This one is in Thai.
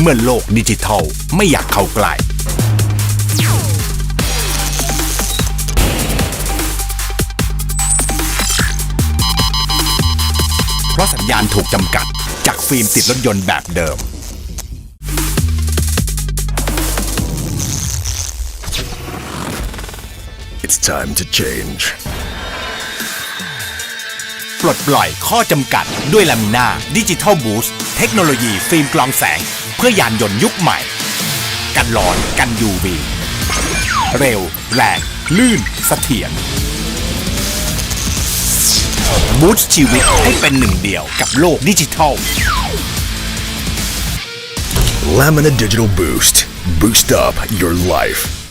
เมื่อโลกดิจิทัลไม่อยากเข้าใกล้เพราะสัญญาณถูกจำกัด จากฟิล์มติดรถยนต์แบบเดิม It's time to change. ปลดปล่อยข้อจำกัด ด้วยลามิน่าดิจิทัลบูสต์เทคโนโลยีฟิล์มกรองแสง เพื่อยานยนต์ยุคใหม่ กันร้อนกัน UV เร็ว แรง ลื่นเสถียรบูสต์ชีวิตให้เป็นหนึ่งเดียวกับโลกดิจิทัล Lamina Digital Boost. Boost up your life.